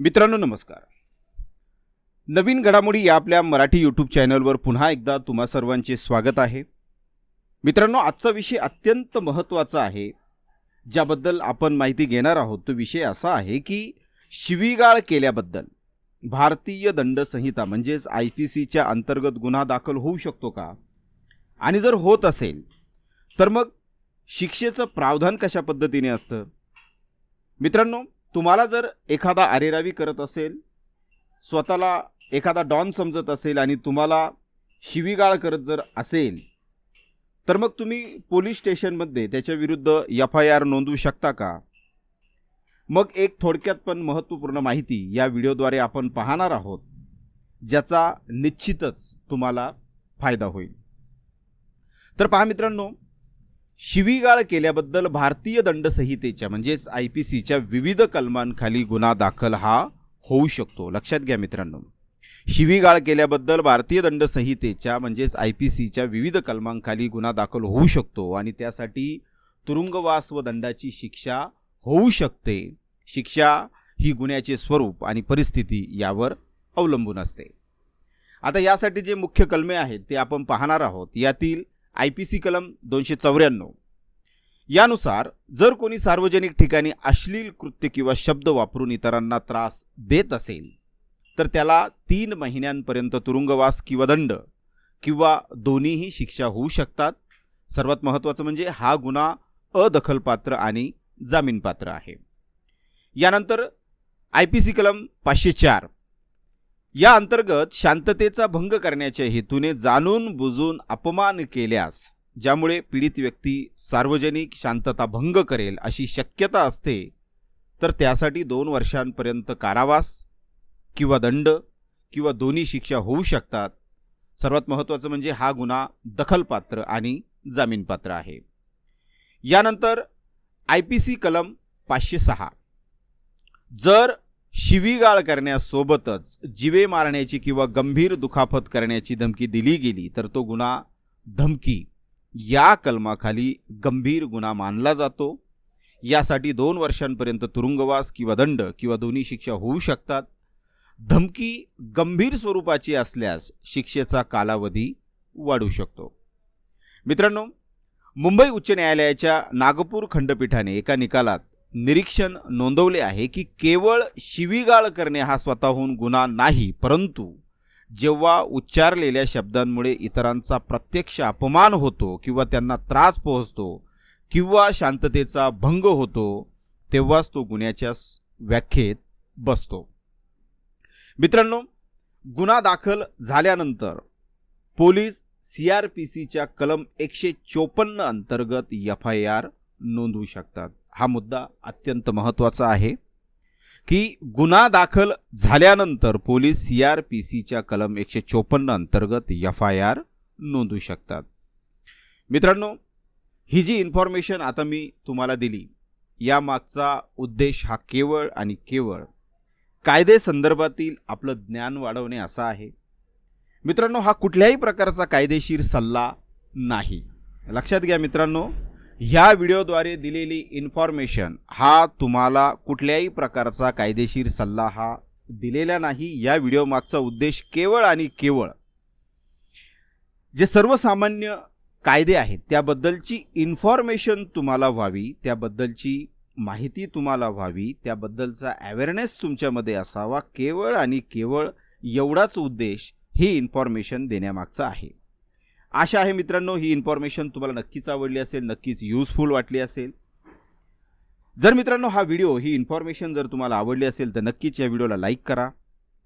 मित्रांनो नमस्कार. नवीन घडामोडी या आपल्या मराठी यूट्यूब चॅनलवर पुन्हा एकदा तुम्हा सर्वांचे स्वागत आहे. मित्रांनो आजचा विषय अत्यंत महत्त्वाचा आहे. ज्याबद्दल आपण माहिती घेणार आहोत तो विषय असा आहे की शिवीगाळ केल्याबद्दल भारतीय दंड संहिता म्हणजेच आय पी सीच्या अंतर्गत गुन्हा दाखल होऊ शकतो का? आणि जर होत असेल तर मग शिक्षेचं प्रावधान कशा पद्धतीने असतं? मित्रांनो तुम्हाला जर एखादा आरेरावी करत असेल स्वतःला एखादा डॉन समजत असेल आणि तुम्हाला शिवीगाळ करत जर असेल तर मग तुम्ही पोलीस स्टेशनमध्ये त्याच्याविरुद्ध एफ आय आर नोंदवू शकता का? मग एक थोडक्यात पण महत्त्वपूर्ण माहिती या व्हिडिओद्वारे आपण पाहणार आहोत ज्याचा निश्चितच तुम्हाला फायदा होईल. तर पहा मित्रांनो शिवीगाळ केल्याबद्दल भारतीय दंड संहितेच्या म्हणजेच आय पी सीच्या विविध कलमांखाली गुन्हा दाखल हा होऊ शकतो. लक्षात घ्या मित्रांनो. शिवीगाळ केल्याबद्दल भारतीय दंड संहितेच्या म्हणजेच आय पी सीच्या विविध कलमांखाली गुन्हा दाखल होऊ शकतो आणि त्यासाठी तुरुंगवास व दंडाची शिक्षा होऊ शकते. शिक्षा ही गुन्ह्याचे स्वरूप आणि परिस्थिती यावर अवलंबून असते. आता यासाठी जे मुख्य कलमे आहेत ते आपण पाहणार आहोत. यातील आय पी सी कलम दोनशे चौऱ्याण्णव. यानुसार जर कोणी सार्वजनिक ठिकाणी अश्लील कृत्य किंवा शब्द वापरून इतरांना त्रास देत असेल तर त्याला तीन महिन्यांपर्यंत तुरुंगवास किंवा दंड किंवा दोन्हीही शिक्षा होऊ शकतात. सर्वात महत्त्वाचं म्हणजे हा गुन्हा अदखलपात्र आणि जामीनपात्र आहे. यानंतर आय पी सी कलम पाचशे चार. या अंतर्गत शांततेचा भंग करण्याच्या हेतूने जाणून बुजून अपमान केल्यास ज्यामुळे पीडित व्यक्ती सार्वजनिक शांतता भंग करेल अशी शक्यता असते तर त्यासाठी दोन वर्षांपर्यंत कारावास किंवा दंड किंवा दोन्ही शिक्षा होऊ शकतात. सर्वात महत्त्वाचं म्हणजे हा गुन्हा दखलपात्र आणि जामीनपात्र आहे. यानंतर आय पी सी कलम पाचशे सहा. जर शिवीगाळ करण्यासोबतच जिवे मारण्याची किंवा गंभीर दुखापत करण्याची धमकी दिली गेली तर तो गुन्हा धमकी या कलमाखाली गंभीर गुन्हा मानला जातो. यासाठी दोन वर्षांपर्यंत तुरुंगवास किंवा दंड किंवा दोन्ही शिक्षा होऊ शकतात. धमकी गंभीर स्वरूपाची असल्यास शिक्षेचा कालावधी वाढू शकतो. मित्रांनो मुंबई उच्च न्यायालयाच्या नागपूर खंडपीठाने एका निकालात निरीक्षण नोंदवले आहे की केवळ शिवीगाळ करणे हा स्वतःहून गुन्हा नाही परंतु जेव्हा उच्चारलेल्या शब्दांमुळे इतरांचा प्रत्यक्ष अपमान होतो किंवा त्यांना त्रास पोहोचतो किंवा शांततेचा भंग होतो तेव्हाच तो गुन्ह्याच्या व्याख्येत बसतो. मित्रांनो गुन्हा दाखल झाल्यानंतर पोलीस सी आर पी सीच्या कलम एकशे चोपन्न अंतर्गत एफ आय आर नोंदवू शकतात. हा मुद्दा अत्यंत महत्त्वाचा आहे की गुन्हा दाखल झाल्यानंतर पोलीस सी आर पी सीच्या कलम एकशे चोपन्न अंतर्गत एफ आय आर नोंदवू शकतात. मित्रांनो ही जी इन्फॉर्मेशन आता मी तुम्हाला दिली यामागचा उद्देश हा केवळ आणि केवळ कायदे संदर्भातील आपलं ज्ञान वाढवणे असा आहे. मित्रांनो हा कुठल्याही प्रकारचा कायदेशीर सल्ला नाही. लक्षात घ्या मित्रांनो ह्या व्हिडिओद्वारे दिलेली इन्फॉर्मेशन हा तुम्हाला कुठल्याही प्रकारचा कायदेशीर सल्ला हा दिलेला नाही. या व्हिडिओमागचा उद्देश केवळ आणि केवळ जे सर्वसामान्य कायदे आहेत त्याबद्दलची इन्फॉर्मेशन तुम्हाला व्हावी त्याबद्दलची माहिती तुम्हाला व्हावी त्याबद्दलचा अवेअरनेस तुमच्यामध्ये असावा. केवळ आणि केवळ एवढाच उद्देश ही इन्फॉर्मेशन देण्यामागचा आहे. आशा आहे मित्रांनो ही इन्फॉर्मेशन तुम्हाला नक्कीच आवडली असेल नक्कीच यूजफुल वाटली असेल. जर मित्रांनो हा व्हिडिओ ही इन्फॉर्मेशन जर तुम्हाला आवडली असेल तर नक्कीच या व्हिडिओला लाईक करा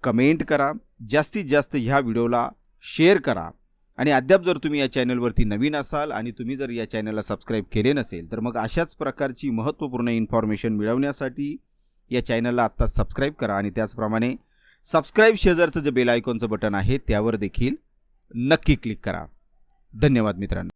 कमेंट करा जास्तीत जास्त ह्या व्हिडिओला शेअर करा. आणि अद्याप जर तुम्ही या चॅनलवरती नवीन असाल आणि तुम्ही जर या चॅनलला सबस्क्राईब केले नसेल तर मग अशाच प्रकारची महत्त्वपूर्ण इन्फॉर्मेशन मिळवण्यासाठी या चॅनलला आत्ता सबस्क्राईब करा आणि त्याचप्रमाणे सबस्क्राईब शेजारचं जे बेल आयकॉनचं बटन आहे त्यावर देखील नक्की क्लिक करा. धन्यवाद मित्रांनो.